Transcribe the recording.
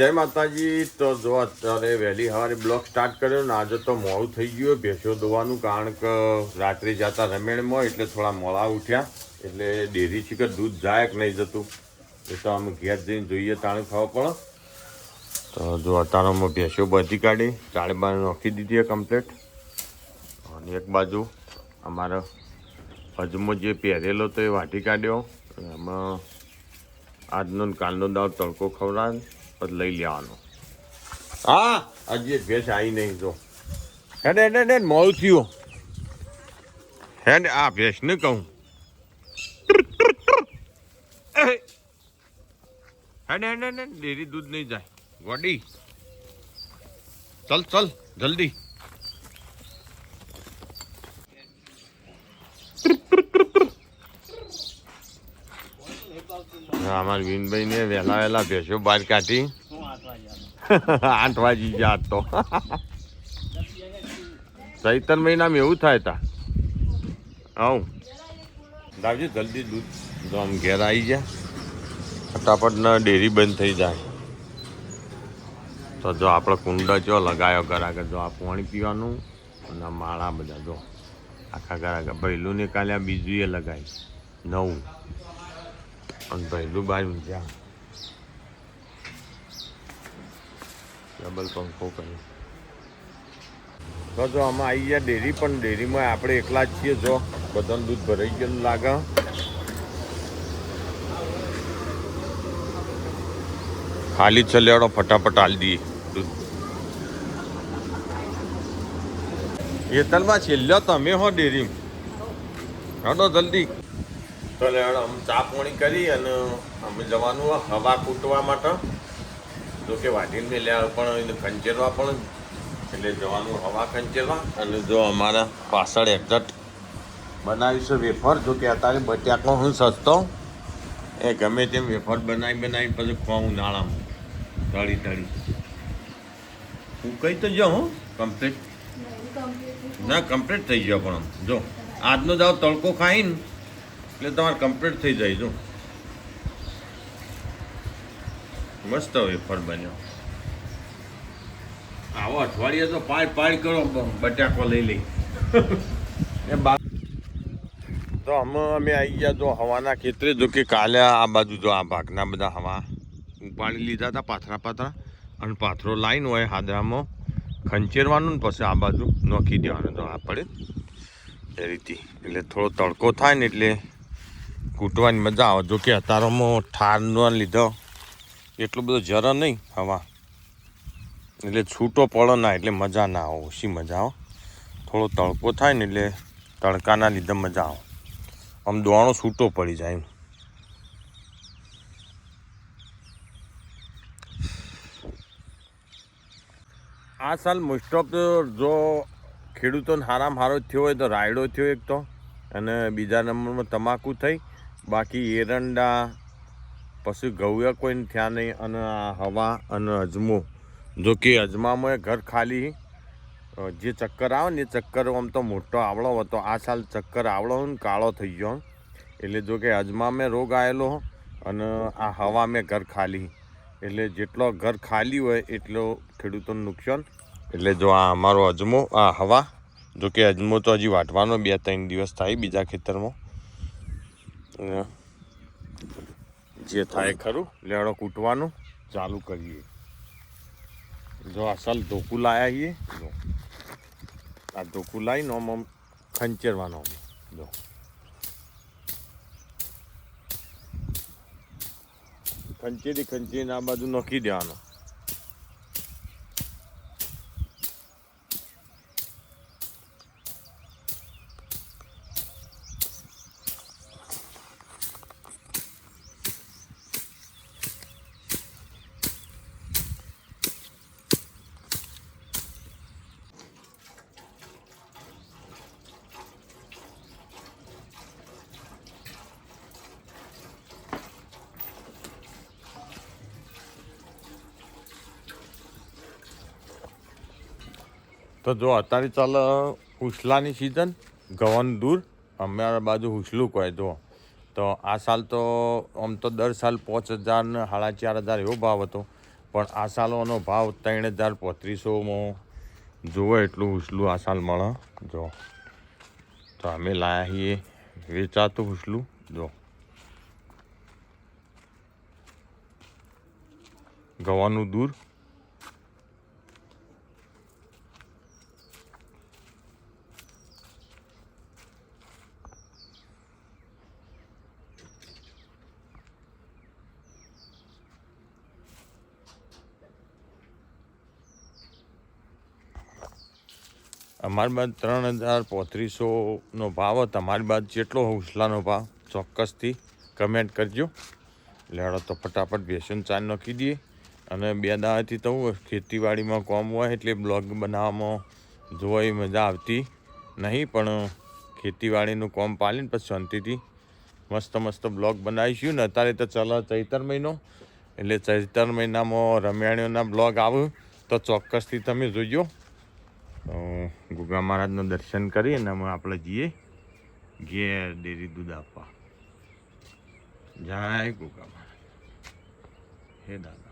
જય માતાજી. તો જો અત્યારે વહેલી સવારે બ્લોક સ્ટાર્ટ કર્યો ને આજે તો મોડું થઈ ગયું ભેંસો ધોવાનું કારણ કે રાત્રે જતા રમેણમાં એટલે થોડા મોડા ઉઠ્યા. એટલે ડેરી છે કે દૂધ જાય કે નહીં જતું. એ તો અમે ઘેર જઈને જોઈએ તાણે ખાવા પડે. તો જો અત્યારે અમે ભેંસો બધી કાઢી ચાળે બાર નાખી દીધી કમ્પ્લીટ અને એક બાજુ અમારો હજમો જે પહેરેલો તો એ વાટી કાઢ્યો. એમાં આજનો કાલનો દાવ તડકો ખવડાવે લઈ લેવાનો. હા હજી ભેસ ભેંસ આવી નહીં જો. હેડ હેડ હેડ મોડું થયું. હેડ આ ભેંસને કહું. હેડ હેડ હેડ હેડ ડેરી દૂધ નહીં જાય. ગોડી. ચલ ચલ જલ્દી. અમારા વિનભાઈ ને વહેલા વહેલા ભેંસો બહાર કાઢી. આઠ વાગી ગયા તો. ચૈતન મહિનામાં એવું થાય તા. આવું. દાવજો જલ્દી દૂધ. આમ ઘેર આવી ગયા ફટાફટ ના ડેરી બંધ થઈ જાય. તો જો આપણે કુંડ જો લગાયો ઘર જો આ પાણી પીવાનું અને માળા બધા જો આખા ઘર આગળ પહેલું ને કાલે બીજું એ લગાવી નવું. અને પહેલું બહાર ઊંઝા ડબલ પંખો કર્યો તો જો આમાં આવી ગયા ડેરી, પણ ડેરીમાં આપણે એકલા જ છીએ જો. બધાનું દૂધ ભરાઈ ગયેલું લાગે. ખાલી લેવડો ફટાફટ હાલી દઈએ દૂધ. હેતલમાં છેલ્લો તમે હો ડેરી હડો જલ્દી. તો લેવડો અમે ચા પાણી કરી અને અમે જવાનું હવા કૂટવા માટે. જો કે વાઢીને લ્યા પણ એને ખંચેરવા પણ એટલે જવાનું હવા ખંચેરવા. અને જો અમારા પાછળ એક્ઝેક્ટ બનાવીશું વેફર જો કે અત્યારે બટાકો હું સસ્તો. એ ગમે તેમ વેફર બનાવી બનાવી પછી ખોઉં ઉનાળામાં. તળી તળી. હું કહી તો જો હું કમ્પ્લીટ ના કમ્પ્લીટ થઈ ગયો પણ આમ. જો આજનો દાવ તડકો ખાઈને એટલે તમારે કમ્પ્લીટ થઈ જાય જો. મસ્ત વેફર બન્યો. આવો અઠવાડિયે તો પાડ પાડ કરો બટાકો લઈ લઈ. એ બા તો અમે અમે આવી ગયા જો હવાના ખેતરે, જો કે કાલે આ બાજુ જો આ ભાગના બધા હવા ઉપાડી લીધા હતા પાથરા પાથરા. અને પાથરો લાઈન હોય હાદરામાં. ખંચેરવાનું ને પછી આ બાજુ નોખી દેવાનું. તો આ પડે. એ રીતે. એટલે થોડો તડકો થાય ને એટલે કૂટવાની મજા આવે. જો કે અતારોમાં ઠારનો લીધો. એટલો બધો જર નહીં હવા. એટલે છૂટો પડો ના, એટલે મજા ના આવે. ઓછી મજા આવે. થોડો તડકો થાય ને એટલે તડકાના લીધે મજા આવે. આમ દોણો છૂટો પડી જાય એમ. આ સાલ મોસ્ટ ઓફ જો ખેડૂતોને હારામ હારો થયો હોય તો રાયડો થયો એક તો. અને બીજા નંબરમાં તમાકુ થઈ. બાકી એરંડા પછી ઘઉં કોઈ થયા નહીં અને આ હવા અને અજમો. જો કે અજમામાં ઘર ખાલી જે ચક્કર આવે ને એ ચક્કર આમ તો મોટો આવડો હતો. આ સાલ ચક્કર આવડો ને કાળો થઈ ગયો. એટલે જો કે અજમામાં રોગ આવેલો અને આ હવા મેં ઘર ખાલી. એટલે જેટલો ઘર ખાલી હોય એટલો ખેડૂતોનું નુકસાન. એટલે જો આ અમારો અજમો, આ હવા, જો કે અજમો તો હજી વાટવાનો બે ત્રણ દિવસ થાય બીજા ખેતરમાં. જે થાય ખરું? લેડો કૂટવાનું ચાલુ કરીએ. જો અસલ ધોકું લાયા છીએ. જો. આ ધોકું લાવીને આમ આમ ખંચેરવાનો જો. ખંચેરી ખંચેરીને આ બાજુ નોખી દેવાનો. તો જો અત્યારે ચાલે હુસલાની સિઝન ગવન દૂર. અમારા બાજુ હુસલું કહે જો. તો આ સાલ તો, આમ તો દર સાલ પાંચ હજાર ને સાડા ચાર હજાર એવો ભાવ હતો. પણ આ સાલોનો ભાવ ત્રણ હજાર પોત્રીસોમાં. જુઓ એટલું ઉછલું આ સાલ મળે જો. તો અમે લાયા છીએ, વેચાતું ઉછલું જો. ગવાનું દૂર. અમારી બાદ ત્રણ હજાર પોત્રીસોનો ભાવ તમારી બાદ જેટલો ઉછલાનો ભાવ, ચોક્કસથી કમેન્ટ કરજો. લેડો તો ફટાફટ બેસન ચાર નાખી દઈએ. અને બે દાવાથી તો ખેતીવાડીમાં કોમ હોય એટલે બ્લોગ બનાવવામાં જોવાય મજા આવતી નહીં, પણ ખેતીવાડીનું કોમ પાલીને પછી શાંતિથી મસ્ત મસ્ત બ્લોગ બનાવીશું. ને અત્યારે તો ચાલો ચૈતર મહિનો, એટલે ચૈતર મહિનામાં રમ્યાણીઓના બ્લોગ આવે તો ચોક્કસથી તમે જોજો. ગુગા મહારાજનું દર્શન કરી અને અમે આપણે જઈએ ઘેર ડેરી દૂધ આપવા. જય ગુગા મહારાજ. હે દાદા.